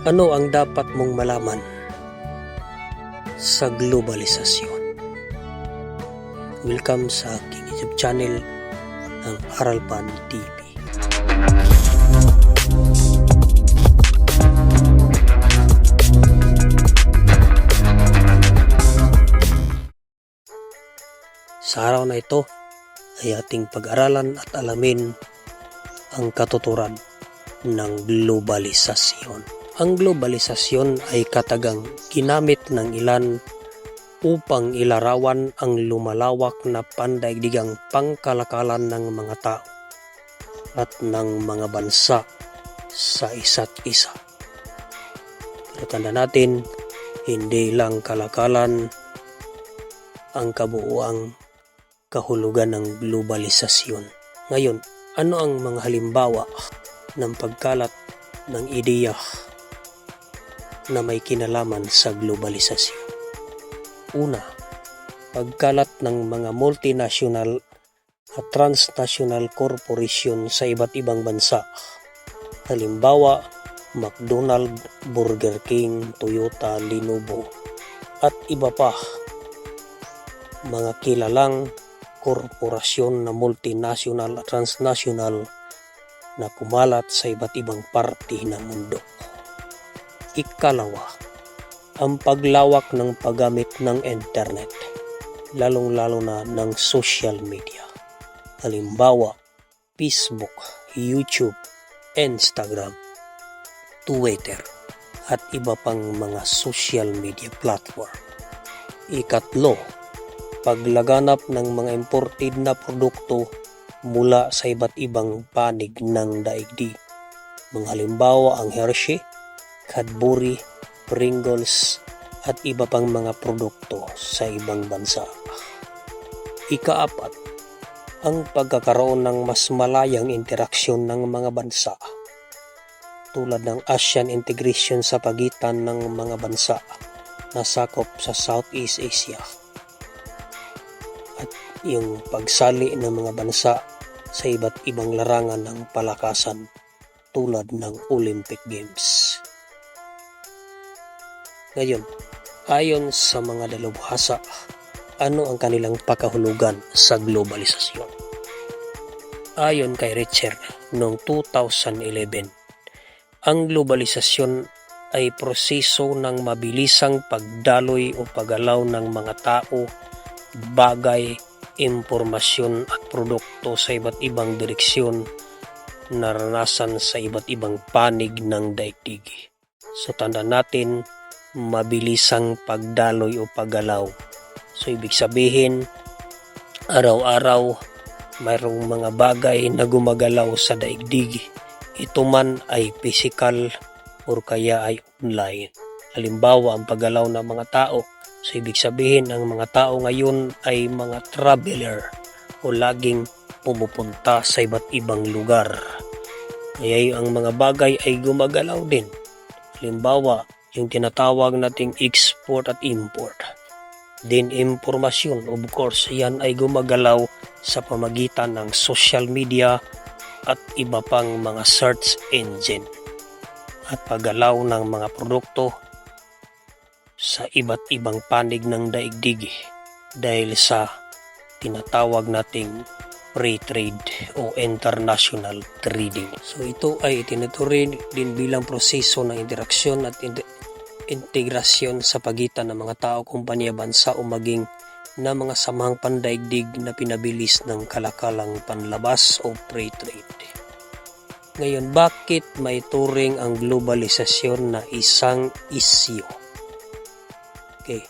Ano ang dapat mong malaman sa globalisasyon? Welcome sa aking YouTube channel ng Aralpan TV. Sa araw na ito ay ating pag-aralan at alamin ang katuturan ng globalisasyon. Ang globalisasyon ay katagang ginamit ng ilan upang ilarawan ang lumalawak na pandaigdigang pangkalakalan ng mga tao at ng mga bansa sa isa't isa. Pero tanda natin, hindi lang kalakalan ang kabuuang kahulugan ng globalisasyon. Ngayon, ano ang mga halimbawa ng pagkalat ng ideya na may kinalaman sa globalisasyon? Una, pagkalat ng mga multinational at transnational corporation sa iba't ibang bansa. Halimbawa, McDonald, Burger King, Toyota, Lenovo, at iba pa mga kilalang korporasyon na multinational at transnational na kumalat sa iba't ibang parte ng mundo. Ikalawa, ang paglawak ng paggamit ng internet, lalong-lalo na ng social media. Halimbawa, Facebook, YouTube, Instagram, Twitter, at iba pang mga social media platform. Ikatlo, paglaganap ng mga imported na produkto mula sa iba't ibang panig ng daigdig. Mga halimbawa ang Hershey, Cadbury, Pringles, at iba pang mga produkto sa ibang bansa. Ikaapat, ang pagkakaroon ng mas malayang interaksyon ng mga bansa tulad ng ASEAN integration sa pagitan ng mga bansa na sakop sa Southeast Asia at yung pagsali ng mga bansa sa iba't ibang larangan ng palakasan tulad ng Olympic Games. Ngayon, ayon sa mga dalubhasa, ano ang kanilang pakahulugan sa globalisasyon? Ayon kay Richard noong 2011, ang globalisasyon ay proseso ng mabilisang pagdaloy o paggalaw ng mga tao, bagay, impormasyon at produkto sa iba't ibang direksyon naranasan sa iba't ibang panig ng daigdig. So tanda natin, mabilisang pagdaloy o paggalaw. So ibig sabihin, araw-araw mayroong mga bagay na gumagalaw sa daigdig ito man ay physical or kaya ay online. Halimbawa, ang paggalaw ng mga tao. So, ibig sabihin, ang mga tao ngayon ay mga traveler o laging pumupunta sa iba't ibang lugar. Kaya ang mga bagay ay gumagalaw din. Halimbawa, yung tinatawag nating export at import. Din impormasyon, of course, yan ay gumagalaw sa pamagitan ng social media at iba pang mga search engine at paggalaw ng mga produkto sa iba't ibang panig ng daigdig dahil sa tinatawag nating free trade o international trading. So ito ay itinuturing din bilang proseso ng interaksyon at integrasyon sa pagitan ng mga tao, kumpanya, bansa o maging na mga samahang pandaigdig na pinabilis ng kalakalang panlabas o free trade. Ngayon, bakit may turing ang globalisasyon na isang isyo? Okay.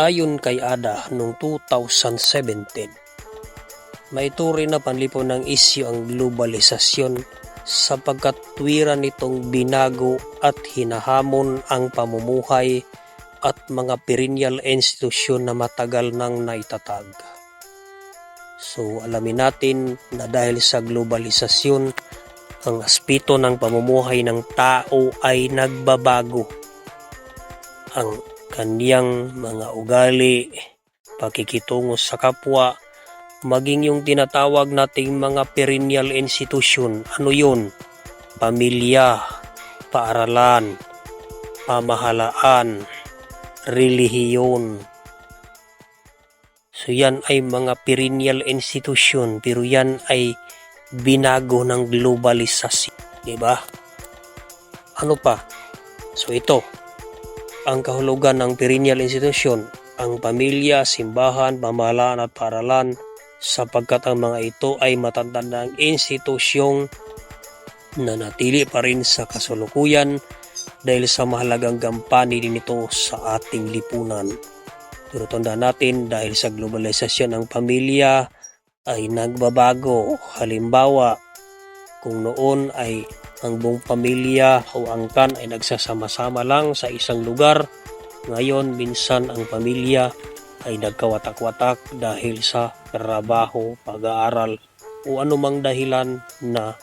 Ayon kay ADA noong 2017, may turing na panlipo ng isyo ang globalisasyon sapagkat tuwira nitong binago at hinahamon ang pamumuhay at mga perennial institusyon na matagal nang naitatag. So alamin natin na dahil sa globalisasyon, ang aspeto ng pamumuhay ng tao ay nagbabago. Ang kaniyang mga ugali, pakikitungo sa kapwa, maging yung tinatawag nating mga perennial institution, ano yun? Pamilya, paaralan, pamahalaan, relihiyon. So yan ay mga perennial institution pero yan ay binago ng globalisasyon. Di ba? Ano pa? So ito, ang kahulugan ng perennial institution, ang pamilya, simbahan, pamahalaan at paaralan sapagkat ang mga ito ay matatandang institusyong na natili pa rin sa kasulukuyan dahil sa mahalagang gampani din ito sa ating lipunan. Pero tandaan natin dahil sa globalisasyon ng pamilya ay nagbabago. Halimbawa, kung noon ay ang buong pamilya o angkan ay nagsasama-sama lang sa isang lugar, ngayon minsan ang pamilya ay nagkawatak-watak dahil sa trabaho, pag-aaral o anumang dahilan na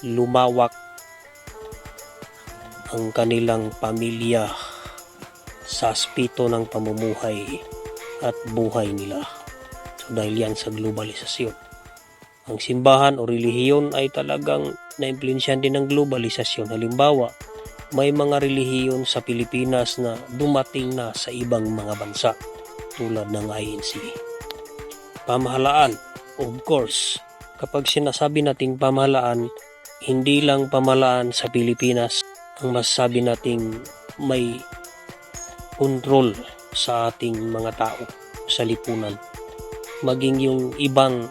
lumawak ang kanilang pamilya sa aspito ng pamumuhay at buhay nila. So dahil yan sa globalisasyon. Ang simbahan o relihiyon ay talagang naimpluensyahan din ng globalisasyon. Halimbawa, may mga relihiyon sa Pilipinas na dumating na sa ibang mga bansa tulad ng INC. Pamahalaan, of course, kapag sinasabi nating pamahalaan, hindi lang pamahalaan sa Pilipinas ang masasabi nating may kontrol sa ating mga tao sa lipunan. Maging yung ibang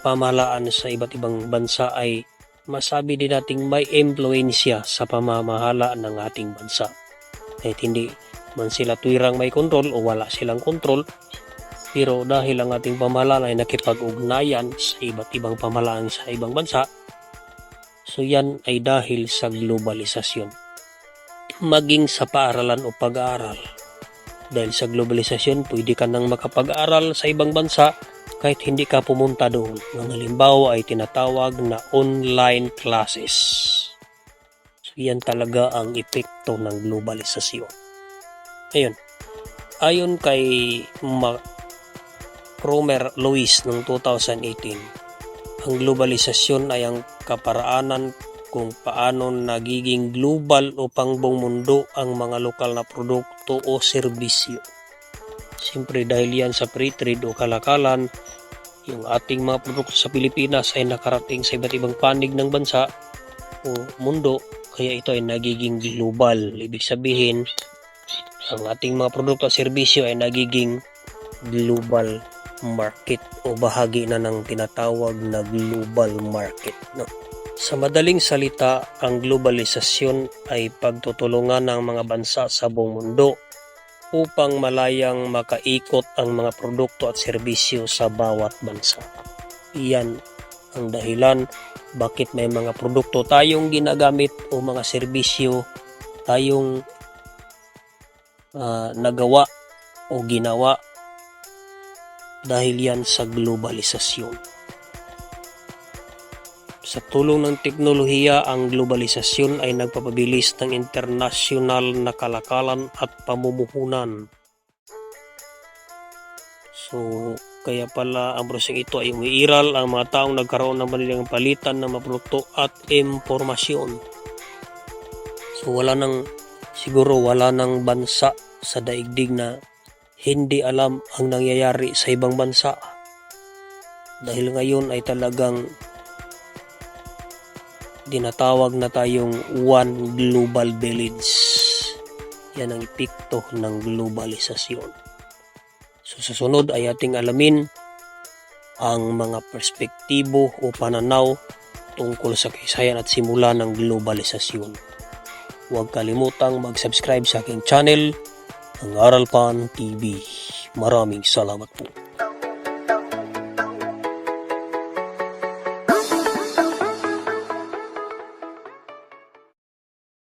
pamahalaan sa iba't ibang bansa ay masabi din nating may impluensya sa pamamahala ng ating bansa. Kahit hindi man sila tuwirang may kontrol o wala silang kontrol, pero dahil ang ating pamahalaan ay nakipag-ugnayan sa iba't ibang pamahalaan sa ibang bansa, so yan ay dahil sa globalisasyon. Maging sa paaralan o pag-aaral. Dahil sa globalisasyon, pwede ka nang makapag-aral sa ibang bansa kahit hindi ka pumunta doon. Ang halimbawa ay tinatawag na online classes. So yan talaga ang epekto ng globalisasyon. Ayun. Ayon kay Ma- Cromer Lewis noong 2018, ang globalisasyon ay ang kaparaanan kung paano nagiging global o pangbong mundo ang mga lokal na produkto o serbisyo. Siyempre dahil yan sa free trade o kalakalan, yung ating mga produkto sa Pilipinas ay nakarating sa iba't ibang panig ng bansa o mundo, kaya ito ay nagiging global. Ibig sabihin, ang ating mga produkto at serbisyo ay nagiging global market o bahagi na ng tinatawag na global market. No? Sa madaling salita, ang globalisasyon ay pagtutulungan ng mga bansa sa buong mundo upang malayang makaikot ang mga produkto at serbisyo sa bawat bansa. Iyan ang dahilan bakit may mga produkto tayong ginagamit o mga serbisyo tayong ah, nagawa o ginawa dahil yan sa globalisasyon. Sa tulong ng teknolohiya, ang globalisasyon ay nagpapabilis ng internasyonal na kalakalan at pamumuhunan. So, kaya pala ang prosesong ito ay umiiral ang mga taong nagkaroon ng manilang palitan ng mga produkto at impormasyon. So, wala nang, siguro wala nang bansa sa daigdig na hindi alam ang nangyayari sa ibang bansa. Dahil ngayon ay talagang dinatawag na tayong One Global Village. Yan ang epekto ng globalisasyon. So sa sunod ay ating alamin ang mga perspektibo o pananaw tungkol sa kasaysayan at simula ng globalisasyon. Huwag kalimutang mag-subscribe sa aking channel, ang Aralpan TV. Maraming salamat po.